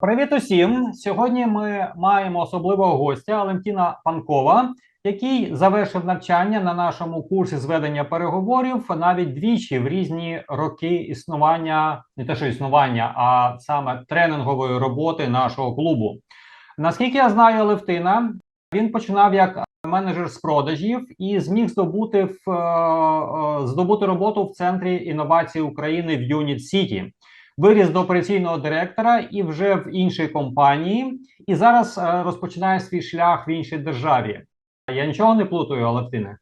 Привіт усім! Сьогодні ми маємо особливого гостя Валентина Панкова, який завершив навчання на нашому курсі зведення переговорів навіть двічі в різні роки існування, не те, що існування, а саме тренінгової роботи нашого клубу. Наскільки я знаю Левтина, він починав як менеджер з продажів і зміг здобути в е, е, здобути роботу в центрі інновацій України в Юніт Сіті. Виріс до операційного директора і вже в іншій компанії, і зараз е, розпочинає свій шлях в іншій державі. Я нічого не плутаю, Алевтине?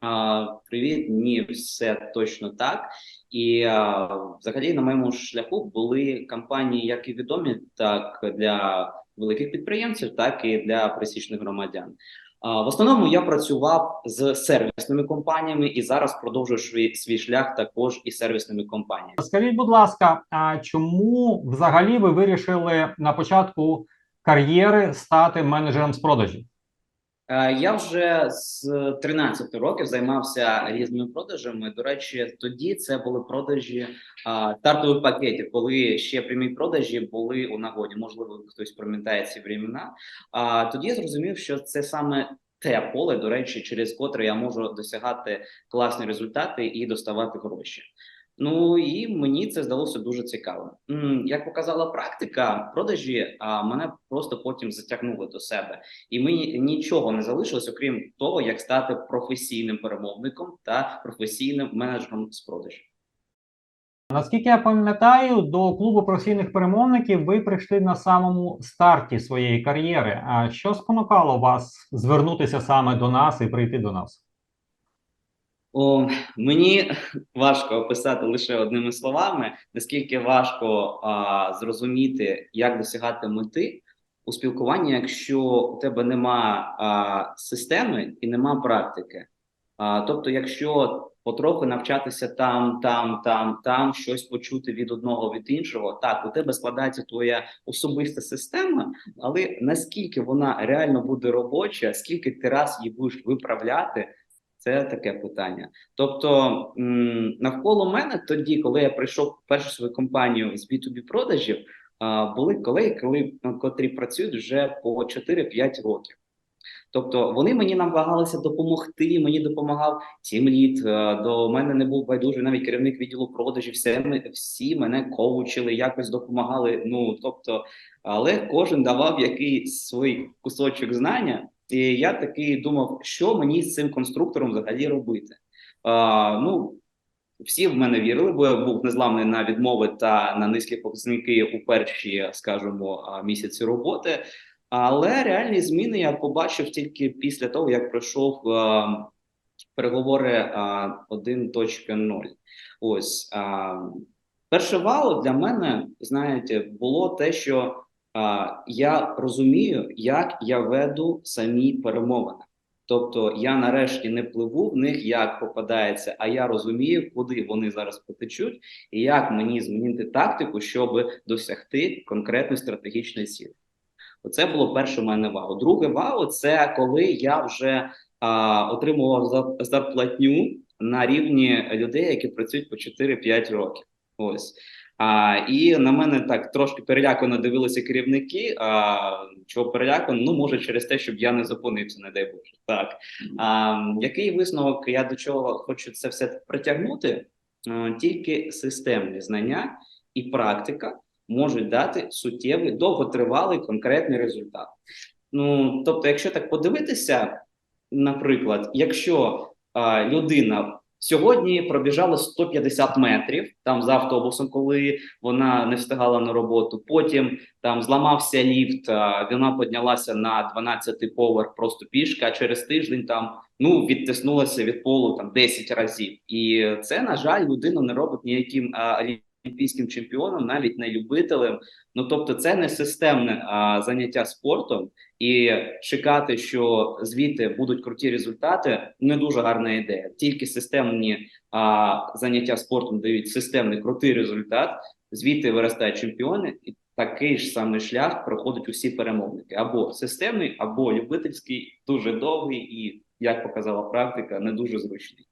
А, Привіт, ні, все точно так. І а, взагалі на моєму шляху були компанії, як і відомі, так для великих підприємців, так і для пересічних громадян. В основному я працював з сервісними компаніями і зараз продовжую свій, свій шлях також із сервісними компаніями. Скажіть, будь ласка, а чому взагалі ви вирішили на початку кар'єри стати менеджером з продажів? Е, Я вже з 13 років займався різними продажами. До речі, тоді це були продажі а, стартових пакетів, коли ще прямі продажі були у нагоді. Можливо, хтось пам'ятає ці времена. А тоді зрозумів, що це саме те поле, до речі, через котре я можу досягати класні результати і доставати гроші. Ну і мені це здалося дуже цікавим. Як показала практика, продажі а, мене просто потім затягнули до себе, і мені нічого не залишилось, окрім того, як стати професійним перемовником та професійним менеджером з продажів. Наскільки я пам'ятаю, до клубу професійних перемовників ви прийшли на самому старті своєї кар'єри. А що спонукало вас звернутися саме до нас і прийти до нас? О, мені важко описати лише одними словами, наскільки важко а, зрозуміти, як досягати мети у спілкуванні, якщо у тебе нема а, системи і нема практики. А, тобто, якщо потроху навчатися там, там, там, там, щось почути від одного від іншого, так у тебе складається твоя особиста система, але наскільки вона реально буде робоча, скільки ти раз її будеш виправляти. Це таке питання. Тобто навколо мене тоді, коли я прийшов в першу свою компанію з B2B продажів, були колеги, коли, котрі працюють вже по 4-5 років. Тобто вони мені намагалися допомогти, мені допомагав тімліт, до мене не був байдужий навіть керівник відділу продажів, все, всі мене коучили, якось допомагали. Ну, тобто, але кожен давав якийсь свій кусочок знання, і я такий думав, що мені з цим конструктором взагалі робити. А, ну, всі в мене вірили, бо я був незламний на відмови та на низькі показники у перші, скажімо, місяці роботи. Але реальні зміни я побачив тільки після того, як пройшов а, переговори а, 1.0. Ось а, перше вау для мене, знаєте, було те, що я розумію, як я веду самі перемовини. Тобто я нарешті не пливу в них, як попадається, а я розумію, куди вони зараз потечуть, і як мені змінити тактику, щоб досягти конкретної стратегічної цілі. Оце було перше в мене вау. Друге вау це коли я вже а, отримував за- зарплатню на рівні людей, які працюють по 4-5 років. Ось. А, і на мене так трошки перелякано дивилися керівники. А, чого перелякано? Ну, може, через те, щоб я не зупинився, не дай Боже. Так. А, який висновок я до чого хочу це все притягнути? А, тільки системні знання і практика можуть дати суттєвий довготривалий конкретний результат. Ну тобто, якщо так подивитися, наприклад, якщо а, людина сьогодні пробіжала 150 метрів там за автобусом, коли вона не встигала на роботу, потім там зламався ліфт, вона піднялася на 12-й поверх просто пішки, а через тиждень там ну відтиснулася від полу там 10 разів, і це на жаль людину не робить ніяким а, олімпійським чемпіоном, навіть не любителем. Ну тобто, це не системне а, заняття спортом, і чекати, що звідти будуть круті результати, не дуже гарна ідея. Тільки системні а, заняття спортом дають системний крутий результат. Звідти виростають чемпіони, і такий ж самий шлях проходять усі перемовники: або системний, або любительський, дуже довгий і як показала практика, не дуже зручний.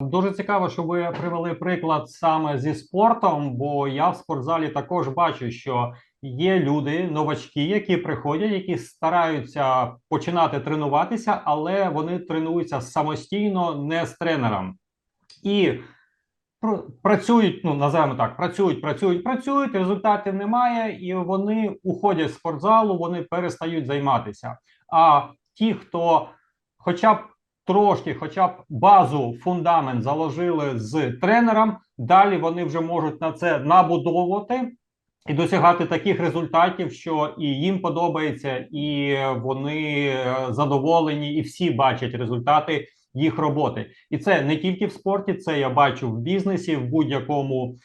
Дуже цікаво, що ви привели приклад саме зі спортом, бо я в спортзалі також бачу, що є люди, новачки, які приходять, які стараються починати тренуватися, але вони тренуються самостійно, не з тренером. І пр- працюють, ну називаємо так, працюють, працюють, працюють, результатів немає, і вони уходять з спортзалу, вони перестають займатися. А ті, хто хоча б трошки, хоча б базу, фундамент заложили з тренером, далі вони вже можуть на це набудовувати. І досягати таких результатів, що і їм подобається, і вони е, задоволені, і всі бачать результати їх роботи. І це не тільки в спорті, це я бачу в бізнесі, в будь-якому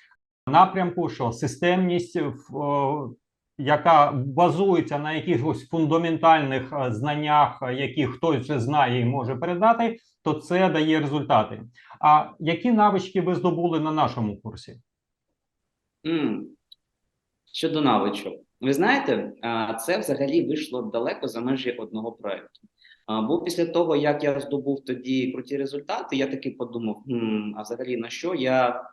напрямку, що системність, в, о, яка базується на якихось фундаментальних е, знаннях, е, які хтось вже знає і може передати, то це дає результати. А які навички ви здобули на нашому курсі? Щодо навичок, ви знаєте, це взагалі вийшло далеко за межі одного проекту. Бо після того, як я здобув тоді круті результати, я таки подумав: «Хм, а взагалі на що я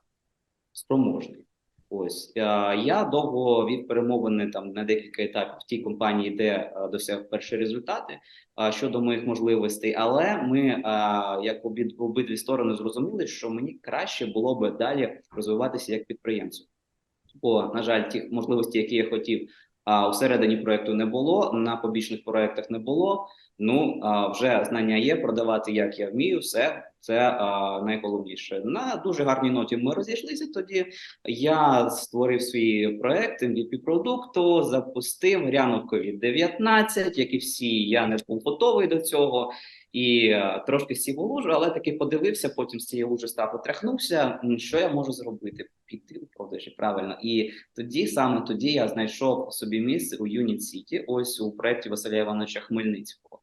спроможний? Ось я довго вів перемовини там на декілька етапів в тій компанії, де досяг перші результати щодо моїх можливостей. Але ми, як обидві сторони, зрозуміли, що мені краще було би далі розвиватися як підприємцю бо, на жаль, тих можливостей, які я хотів, а усередині проекту не було, на побічних проектах не було. Ну вже знання є, продавати як я вмію, все це а, найголовніше. На дуже гарній ноті ми розійшлися. Тоді я створив свій проект MVP продукту, запустив, глянув COVID-19, як і всі, я не був готовий до цього. І е, трошки сів у лужу, але таки подивився. Потім з цієї лужи став отряхнувся. Що я можу зробити? Піти у продажі правильно. І тоді саме тоді я знайшов собі місце у Юніт Сіті, ось у проєкті Василя Івановича Хмельницького.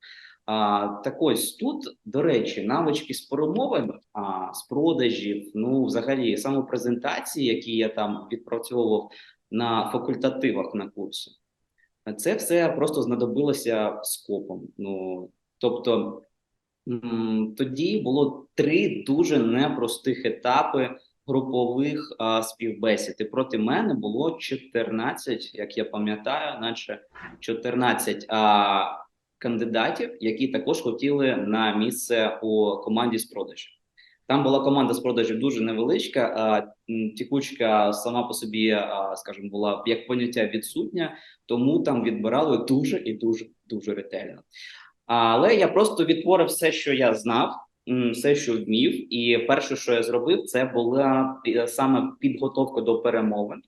А, так ось тут, до речі, навички з перемовин, а, з продажів, ну взагалі самопрезентації, які я там відпрацьовував на факультативах на курсі. Це все просто знадобилося скопом. Ну тобто тоді було три дуже непростих етапи групових а, співбесід. І проти мене було 14, як я пам'ятаю, наче 14 а, кандидатів, які також хотіли на місце у команді з продажів. Там була команда з продажів дуже невеличка. А тікучка сама по собі, скажімо, була як поняття відсутня, тому там відбирали дуже і дуже дуже ретельно. Але я просто відтворив все, що я знав, все, що вмів. І перше, що я зробив, це була саме підготовка до перемовин.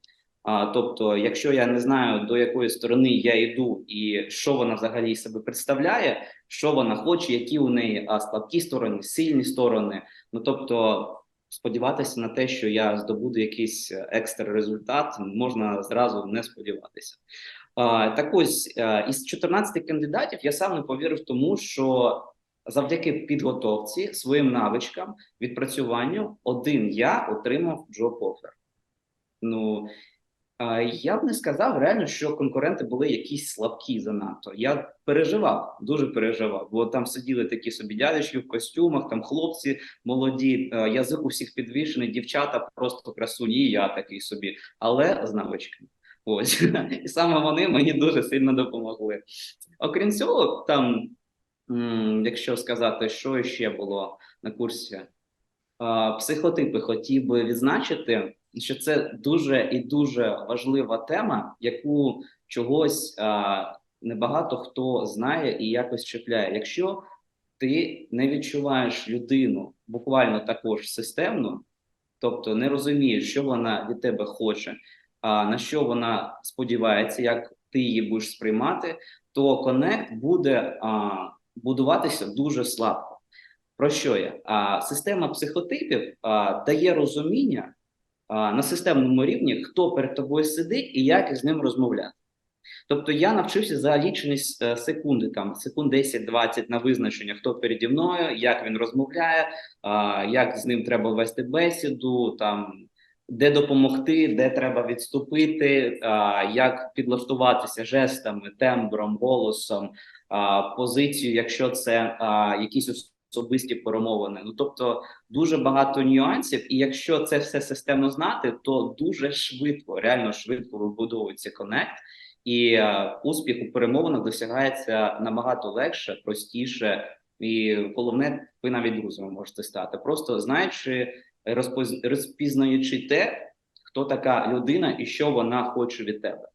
А, тобто, якщо я не знаю, до якої сторони я йду, і що вона взагалі себе представляє, що вона хоче, які у неї а, слабкі сторони, сильні сторони. Ну тобто, сподіватися на те, що я здобуду якийсь екстра результат, можна зразу не сподіватися. А, так ось е, із 14 кандидатів я сам не повірив тому, що завдяки підготовці, своїм навичкам, відпрацюванню, один я отримав job offer. Ну я б не сказав реально, що конкуренти були якісь слабкі занадто. Я переживав, дуже переживав, бо там сиділи такі собі дядечки в костюмах, там хлопці молоді, е, язик у всіх підвішений, дівчата просто красуні, я такий собі, але з навичками. Ось і саме вони мені дуже сильно допомогли. Окрім цього, там, якщо сказати, що ще було на курсі, психотипи хотів би відзначити, що це дуже і дуже важлива тема, яку чогось а, небагато хто знає і якось чіпляє. Якщо ти не відчуваєш людину буквально також системно, тобто не розумієш, що вона від тебе хоче, а на що вона сподівається, як ти її будеш сприймати, то коннект буде а, будуватися дуже слабко. Про що я? А, система психотипів а, дає розуміння на системному рівні, хто перед тобою сидить і як з ним розмовляти. Тобто я навчився за лічені е, секунди, там секунд 10-20 на визначення, хто переді мною, як він розмовляє, як з ним треба вести бесіду, там де допомогти, де треба відступити, як підлаштуватися жестами, тембром, голосом, а, позицією, якщо це якісь особисті перемовини. Ну тобто дуже багато нюансів, і якщо це все системно знати, то дуже швидко, реально швидко вибудовується коннект, і е, успіх у перемовинах досягається набагато легше, простіше, і головне, ви навіть друзями можете стати, просто знаючи, розпоз... розпізнаючи те, хто така людина і що вона хоче від тебе.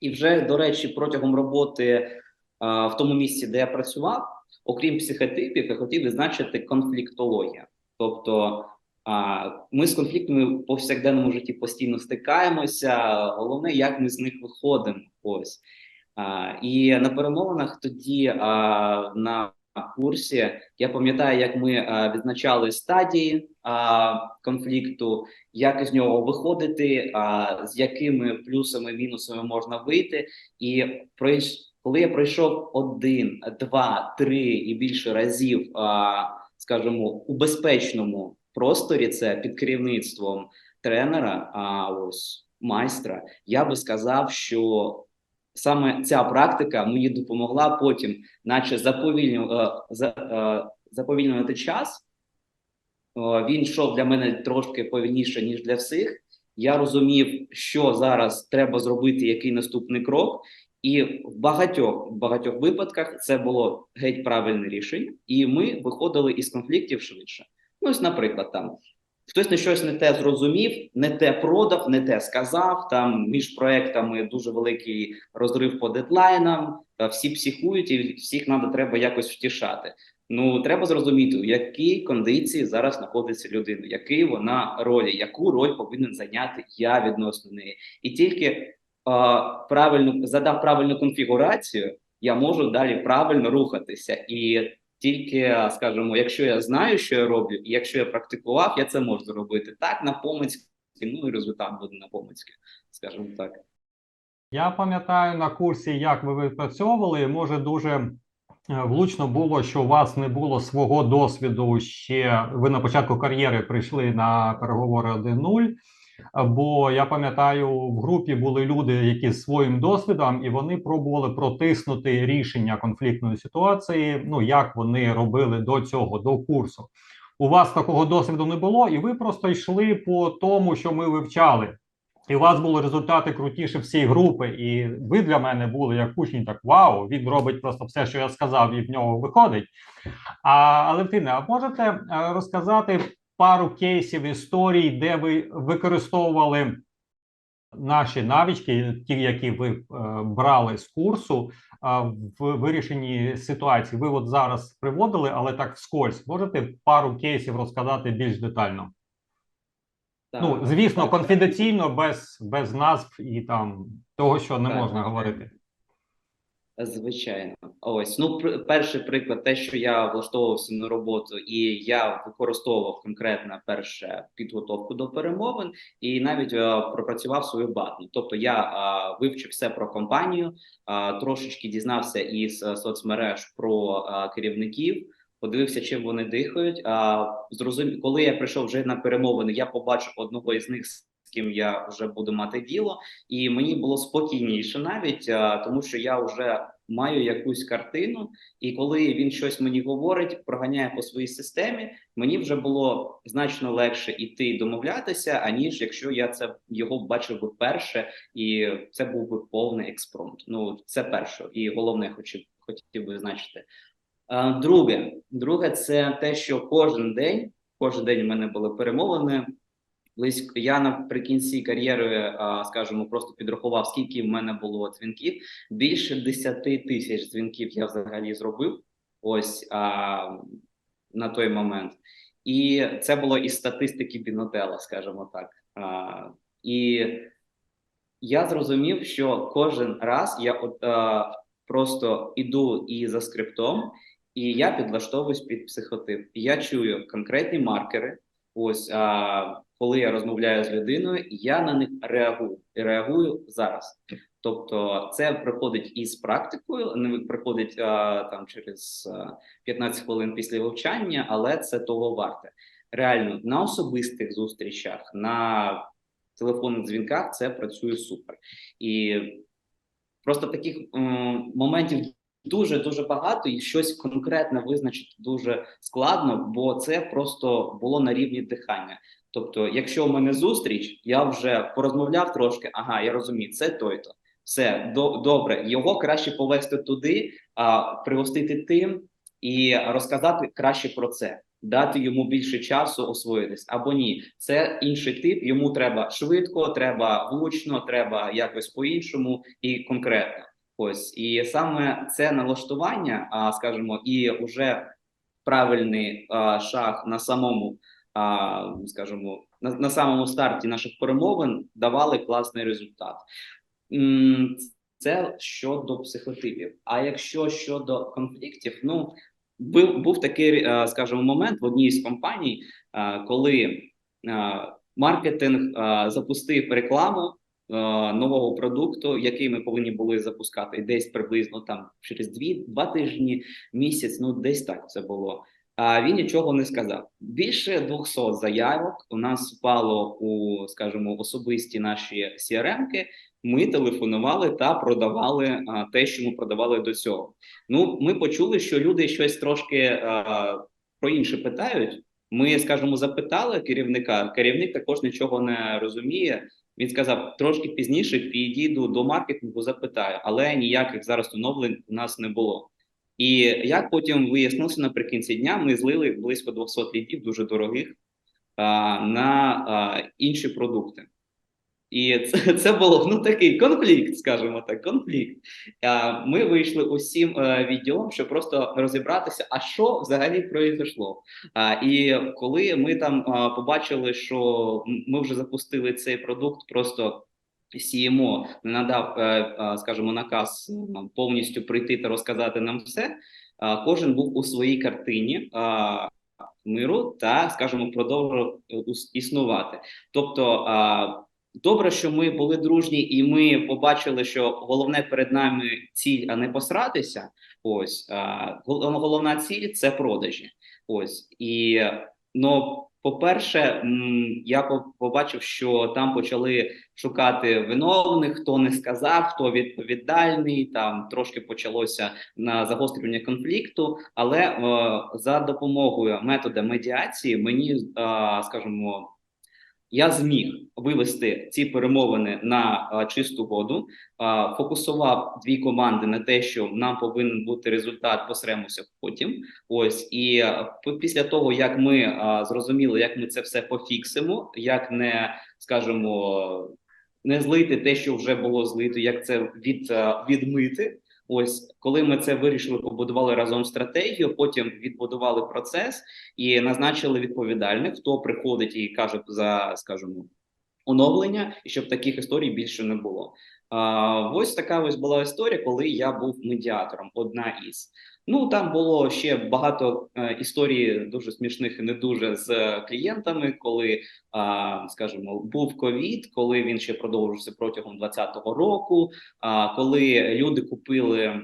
І вже до речі, протягом роботи а, в тому місці, де я працював, окрім психотипів, я хотів відзначити конфліктологія. Тобто ми з конфліктами в повсякденному житті постійно стикаємося. Головне, як ми з них виходимо. Ось і на перемовинах тоді на курсі я пам'ятаю, як ми відзначали стадії конфлікту, як із нього виходити, з якими плюсами, мінусами можна вийти, і пройш... коли я пройшов один, два, три і більше разів, скажімо, у безпечному просторі, це під керівництвом тренера, а ось майстра, я би сказав, що саме ця практика мені допомогла потім, наче заповільню, е, е, заповільнювати час. Е, Він йшов для мене трошки повільніше, ніж для всіх. Я розумів, що зараз треба зробити, який наступний крок, і в багатьох в багатьох випадках це було геть правильне рішення, і ми виходили із конфліктів швидше. Ну, ось, наприклад, там хтось не щось не те зрозумів, не те продав, не те сказав. Там між проектами дуже великий розрив по дедлайнам. Всі психують, і всіх треба треба якось втішати. Ну треба зрозуміти, в якій кондиції зараз знаходиться людина, який вона ролі, яку роль повинен зайняти я відносно неї, і тільки правильно задав правильну конфігурацію, я можу далі правильно рухатися. І тільки, скажімо, якщо я знаю, що я роблю, і якщо я практикував, я це можу зробити так на помицьки, ну і результат буде на помицьки, скажімо так. Я пам'ятаю на курсі, як ви відпрацьовували. Може, дуже е, влучно було, що у вас не було свого досвіду ще. Ви на початку кар'єри прийшли на переговори 1.0. Бо я пам'ятаю, в групі були люди, які з своїм досвідом, і вони пробували протиснути рішення конфліктної ситуації. Ну як вони робили до цього, до курсу. У вас такого досвіду не було, і ви просто йшли по тому, що ми вивчали. І у вас були результати крутіші всієї групи, і ви для мене були як учні, так вау, він робить просто все, що я сказав, і в нього виходить. А Алевтина, а можете е, розказати пару кейсів історій, де ви використовували наші навички, ті, які ви е, брали з курсу, е, в вирішенні ситуації? Ви от зараз приводили, але так вскользь. Можете пару кейсів розказати більш детально? Так, Ну, звісно, так. конфіденційно, без, без назв і там того, що не Так. можна говорити. Звичайно, ось ну пр- перший приклад, те, що я влаштовувався на роботу, і я використовував конкретно перше підготовку до перемовин, і навіть е, пропрацював свою батну. Тобто я е, вивчив все про компанію, е, трошечки дізнався із е, соцмереж про е, керівників. Подивився, чим вони дихають. А зрозумів, коли я прийшов вже на перемовини, я побачив одного із них, ким я вже буду мати діло, і мені було спокійніше навіть, тому що я вже маю якусь картину, і коли він щось мені говорить, проганяє по своїй системі, мені вже було значно легше іти і домовлятися, аніж якщо я це його бачив би перше, і це був би повний експромт. Ну це перше, і головне, хотів, хотів би значити. Друге, друге, це те, що кожен день, кожен день у мене були перемовини. Близько я наприкінці кар'єри, а, скажімо, просто підрахував, скільки в мене було дзвінків. Більше 10 тисяч дзвінків я взагалі зробив. Ось а, на той момент. І це було із статистики Бінотела, скажімо так. А, і я зрозумів, що кожен раз я от а, просто іду і за скриптом, і я підлаштовуюсь під психотип. Я чую конкретні маркери. Ось а, коли я розмовляю з людиною, я на них реагую і реагую зараз. Тобто, це приходить із практикою, не приходить а, там через 15 хвилин після вивчання, але це того варте. Реально на особистих зустрічах, на телефонних дзвінках це працює супер. І просто таких м, моментів дуже дуже багато і щось конкретне визначити дуже складно, бо це просто було на рівні дихання. Тобто, якщо у мене зустріч, я вже порозмовляв трошки. Ага, я розумію, це той то. Все до, добре. Його краще повести туди, а пригостити тим і розказати краще про це, дати йому більше часу освоїтись або ні. Це інший тип. Йому треба швидко, треба влучно, треба якось по-іншому і конкретно. Ось і саме це налаштування, а скажімо, і вже правильний а, шаг на самому, а, скажімо, на, на самому старті наших перемовин давали класний результат. Це щодо психотипів. А якщо щодо конфліктів, ну був, був такий, скажімо, момент в одній з компаній, коли маркетинг запустив рекламу нового продукту, який ми повинні були запускати десь приблизно там через дві два тижні, місяць. Ну десь так це було. А він нічого не сказав. Більше 200 заявок у нас впало у, скажімо, особисті наші CRM-ки. Ми телефонували та продавали а, те, що ми продавали до цього. Ну, ми почули, що люди щось трошки а, про інше питають. Ми, скажімо, запитали керівника. Керівник також нічого не розуміє. Він сказав: трошки пізніше підійду до маркетингу, запитаю, але ніяких зараз оновлень у нас не було. І як потім вияснилося наприкінці дня, ми злили близько 200 лідів, дуже дорогих, на інші продукти. І це, це було ну такий конфлікт, скажімо так, конфлікт. Ми вийшли усім е, відділом, щоб просто розібратися, а що взагалі произошло. І коли ми там побачили, що ми вже запустили цей продукт, просто CMO не надав, е, е, скажімо, наказ нам повністю прийти та розказати нам все. Кожен був у своїй картині миру та, скажімо, продовжував е, існувати. Тобто, добре, що ми були дружні, і ми побачили, що головне перед нами ціль, а не посратися. Ось а, головна ціль це продажі. Ось і ну, по-перше, я побачив, що там почали шукати виновних, хто не сказав, хто відповідальний. Там трошки почалося на загострення конфлікту, але е, за допомогою метода медіації мені, е, скажімо, я зміг вивести ці перемовини на а, чисту воду, а, фокусував дві команди на те, що нам повинен бути результат, посремося потім. Ось і а, після того, як ми а, зрозуміли, як ми це все пофіксимо, як не скажімо, не злити те, що вже було злито, як це від, а, відмити. Ось коли ми це вирішили, побудували разом стратегію, потім відбудували процес і назначили відповідальних, хто приходить і каже за, скажімо, оновлення, і щоб таких історій більше не було. А, ось така ось була історія, коли я був медіатором. Одна із. Ну там було ще багато е, історій дуже смішних і не дуже з е, клієнтами, коли, а, скажімо, був ковід, коли він ще продовжився протягом 2020 року. А коли люди купили,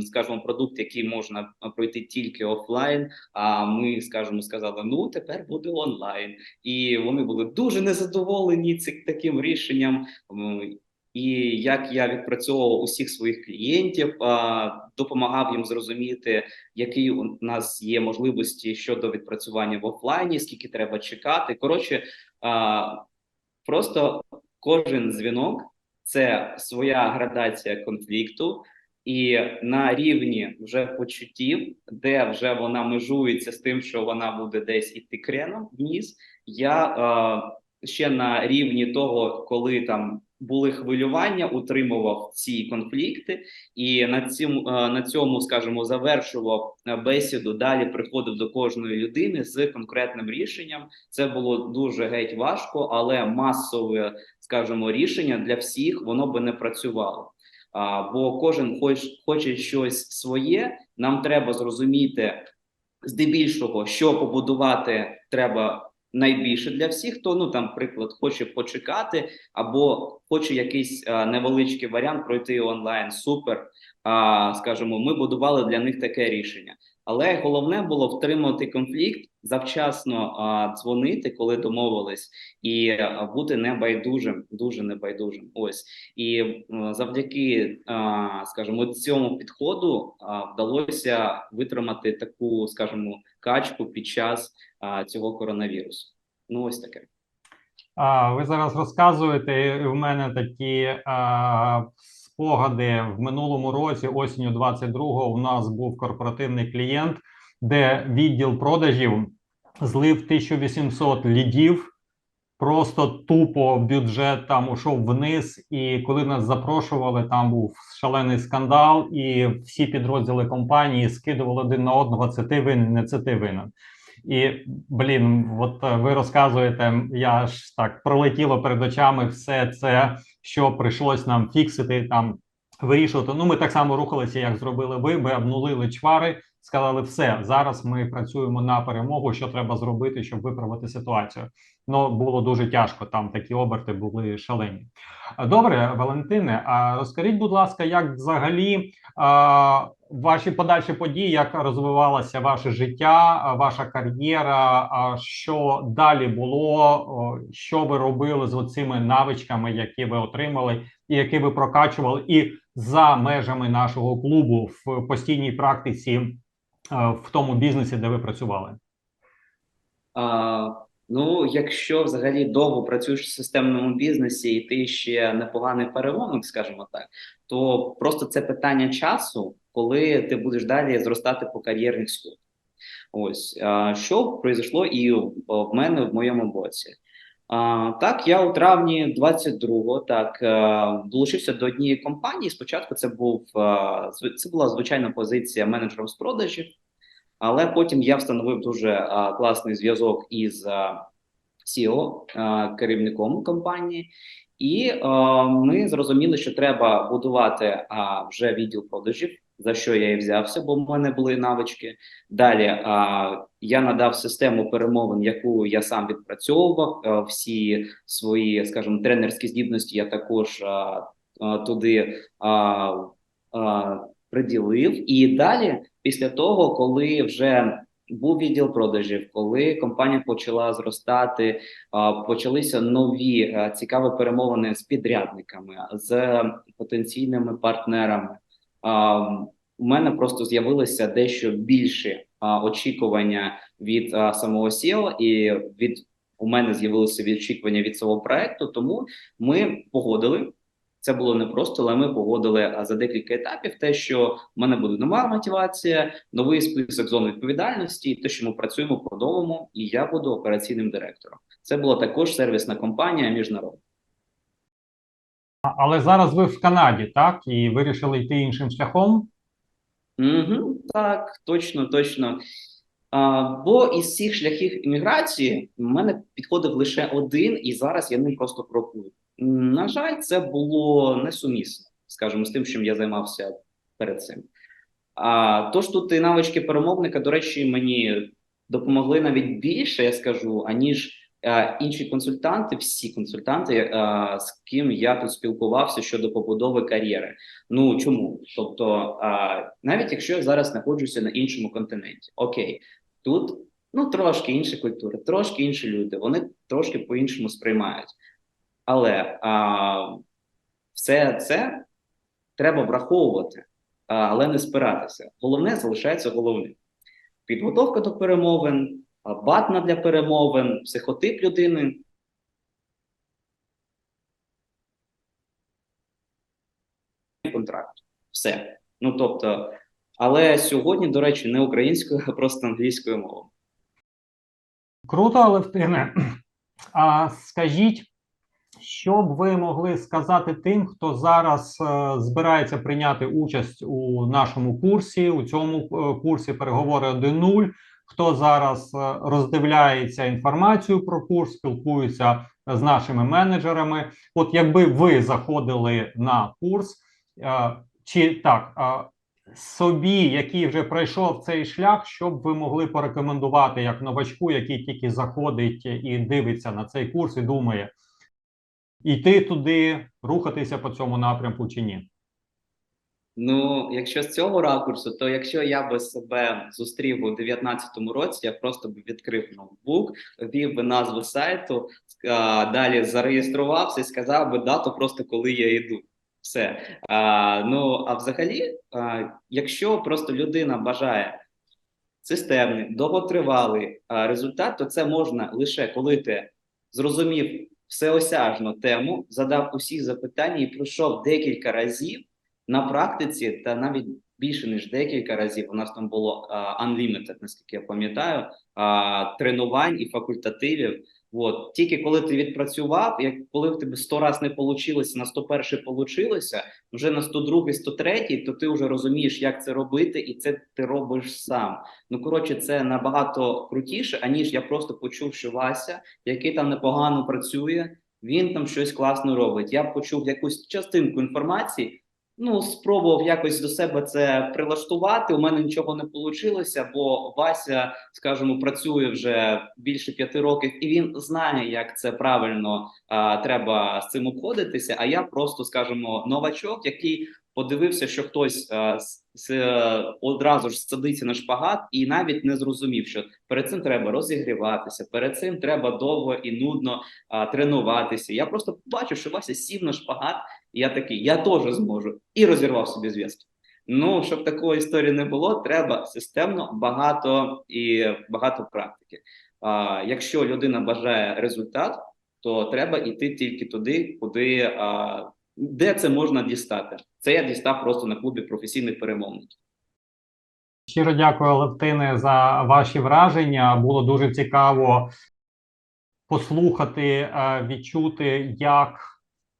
скажімо, продукт, який можна пройти тільки офлайн. А ми, скажімо, сказали: ну тепер буде онлайн, і вони були дуже незадоволені цим таким рішенням. І як я відпрацьовував усіх своїх клієнтів, допомагав їм зрозуміти, які у нас є можливості щодо відпрацювання в офлайні, скільки треба чекати. Коротше, просто кожен дзвінок це своя градація конфлікту, і на рівні вже почуттів, де вже вона межується з тим, що вона буде десь іти креном вниз. Я е, ще на рівні того, коли там були хвилювання, утримував ці конфлікти, і на цьому, е, на цьому, скажімо, завершував е, бесіду. Далі приходив до кожної людини з конкретним рішенням. Це було дуже геть важко, але масове, скажімо, рішення для всіх воно би не працювало. А, бо кожен хоч, хоче щось своє. Нам треба зрозуміти здебільшого, що побудувати треба найбільше для всіх. Хто ну там, приклад, хоче почекати, або хоче якийсь а, невеличкий варіант пройти онлайн. Супер. А, скажімо, ми будували для них таке рішення. Але головне було втримати конфлікт, завчасно а, дзвонити, коли домовились, і а, бути небайдужим, дуже небайдужим. Ось і м, завдяки, а, скажімо, цьому підходу а, вдалося витримати таку, скажімо, качку під час цього коронавірусу. Ну, ось таке. А, ви зараз розказуєте, і в мене такі а, спогади в минулому році, осінню 22-го, у нас був корпоративний клієнт, де відділ продажів злив 1800 лідів. Просто тупо бюджет там ушов вниз, і коли нас запрошували, там був шалений скандал, і всі підрозділи компанії скидували один на одного: це ти винен, не це ти винен. І блін, от е, ви розказуєте, я ж так пролетіло перед очами все це, що прийшлось нам фіксити там. Вирішувати. Ну, ми так само рухалися, як зробили ви. Ви обнулили чвари, сказали, все зараз ми працюємо на перемогу. Що треба зробити, щоб виправити ситуацію? Ну було дуже тяжко. Там такі оберти були шалені. Добре, Валентине. А розкажіть, будь ласка, як взагалі ваші подальші події, як розвивалося ваше життя, ваша кар'єра? Що далі було? Що ви робили з цими навичками, які ви отримали, і які ви прокачували, і за межами нашого клубу в постійній практиці в тому бізнесі, де ви працювали? Ну, якщо взагалі довго працюєш в системному бізнесі, і ти ще непоганий переломник, скажімо так, то просто це питання часу, коли ти будеш далі зростати по кар'єрних сходах. Ось що произошло і в, мене в моєму боці. Так, я у травні 22-го так е, долучився до однієї компанії. Спочатку це був е, це була звичайна позиція менеджера з продажів. Але потім я встановив дуже класний зв'язок із CEO, керівником компанії, і а, ми зрозуміли, що треба будувати а, вже відділ продажів, за що я і взявся, бо в мене були навички. Далі а, я надав систему перемовин, яку я сам відпрацьовував. А, всі свої, скажімо, тренерські здібності я також а, а, туди а, а, приділив. І далі після того, коли вже був відділ продажів, коли компанія почала зростати, почалися нові цікаві перемовини з підрядниками, з потенційними партнерами. У мене просто з'явилося дещо більше очікування від самого SEO і від у мене з'явилося очікування від цього проекту. Тому ми погодили це було непросто, але ми погодили а, за декілька етапів те, що в мене буде нова мотивація, новий список зон відповідальності, те, що ми працюємо по-новому, і я буду операційним директором. Це була також сервісна компанія міжнародна. Але зараз ви в Канаді, так? І вирішили йти іншим шляхом. Угу, так, точно, точно. А, бо із всіх шляхів імміграції в мене підходив лише один, і зараз я ним просто крокую. На жаль, це було несумісно, скажімо, з тим, чим я займався перед цим. А тож тут і навички перемовника, до речі, мені допомогли навіть більше, я скажу, аніж е, інші консультанти, всі консультанти, е, з ким я тут спілкувався щодо побудови кар'єри. Ну чому? Тобто, е, навіть якщо я зараз знаходжуся на іншому континенті, окей, тут ну трошки інша культура, трошки інші люди, вони трошки по-іншому сприймають. Але а, все це треба враховувати, але не спиратися. Головне залишається головним. Підготовка до перемовин, батна для перемовин, психотип людини. Контракт. Все. Ну тобто, але сьогодні, до речі, не українською, а просто англійською мовою. Круто, Левтине. А скажіть, що б ви могли сказати тим, хто зараз е, збирається прийняти участь у нашому курсі, у цьому е, курсі переговори 1.0, хто зараз е, роздивляється інформацію про курс, спілкується з нашими менеджерами. От якби ви заходили на курс, чи так, собі, який вже пройшов цей шлях, що б ви могли порекомендувати як новачку, який тільки заходить і дивиться на цей курс і думає, йти туди, рухатися по цьому напрямку чи ні? Ну, якщо з цього ракурсу, то якщо я би себе зустрів у 19-му році, я просто б відкрив ноутбук, ввів би назву сайту, далі зареєструвався і сказав би дату просто коли я йду. Все. А, ну а взагалі, а, якщо просто людина бажає системний, довготривалий результат, то це можна лише коли ти зрозумів всеосяжну тему, задав усі запитання і пройшов декілька разів на практиці, та навіть більше ніж декілька разів. У нас там було uh, unlimited, наскільки я пам'ятаю, uh, тренувань і факультативів. От тільки коли ти відпрацював, як коли в тебе 100 раз не вийшло, на 101 получилося, вже на 102, 103, то ти вже розумієш, як це робити, і це ти робиш сам. Ну коротше, це набагато крутіше, аніж я просто почув, що Вася, який там непогано працює, він там щось класно робить. Я почув якусь частинку інформації. Ну, спробував якось до себе це прилаштувати. У мене нічого не вийшло, бо Вася, скажімо, працює вже більше п'яти років, і він знає, як це правильно а, треба з цим обходитися. А я просто, скажімо, новачок, який подивився, що хтось а, с, е, одразу ж садиться на шпагат, і навіть не зрозумів, що перед цим треба розігріватися, перед цим треба довго і нудно а, тренуватися. Я просто бачу, що Вася сів на шпагат. Я такий, я теж зможу, і розірвав собі зв'язки. Ну, щоб такої історії не було, треба системно багато і багато практики. А, якщо людина бажає результат, то треба йти тільки туди, куди а, де це можна дістати. Це я дістав просто на клубі професійних перемовників. Щиро дякую, Левтине, за ваші враження. Було дуже цікаво послухати, е, відчути, як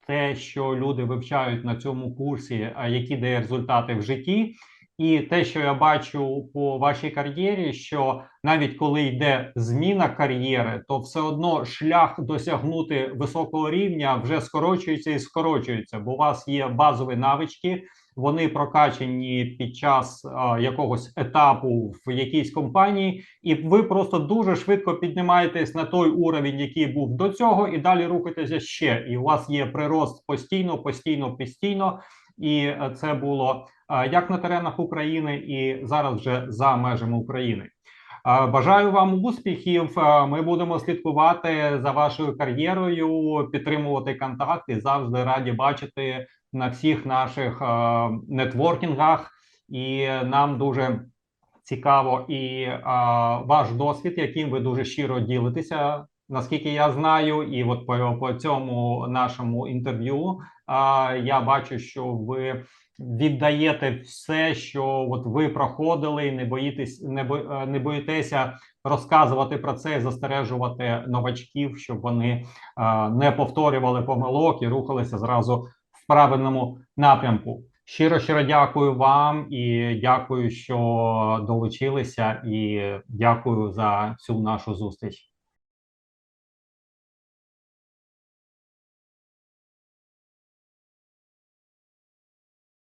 те, що люди вивчають на цьому курсі, які дає результати в житті. І те, що я бачу по вашій кар'єрі, що навіть коли йде зміна кар'єри, то все одно шлях досягнути високого рівня вже скорочується і скорочується, бо у вас є базові навички, вони прокачені під час а, якогось етапу в якійсь компанії, і ви просто дуже швидко піднімаєтесь на той уровень, який був до цього, і далі рухаєтеся ще. І у вас є прирост постійно, постійно, постійно. І е, це було е, як на теренах України, і зараз вже за межами України. Е, Бажаю вам успіхів. Е, Ми будемо слідкувати за вашою кар'єрою, підтримувати контакти. Завжди раді бачити на всіх наших е, нетворкінгах. І нам дуже цікаво і е, ваш досвід, яким ви дуже щиро ділитеся. Наскільки я знаю, і от по, по цьому нашому інтерв'ю а, я бачу, що ви віддаєте все, що от ви проходили, і не боїтесь, не бо е, не боїтеся розказувати про це, і застережувати новачків, щоб вони а, не повторювали помилок і рухалися зразу правильному напрямку. Щиро щиро дякую вам і дякую, що долучилися, і дякую за цю нашу зустріч.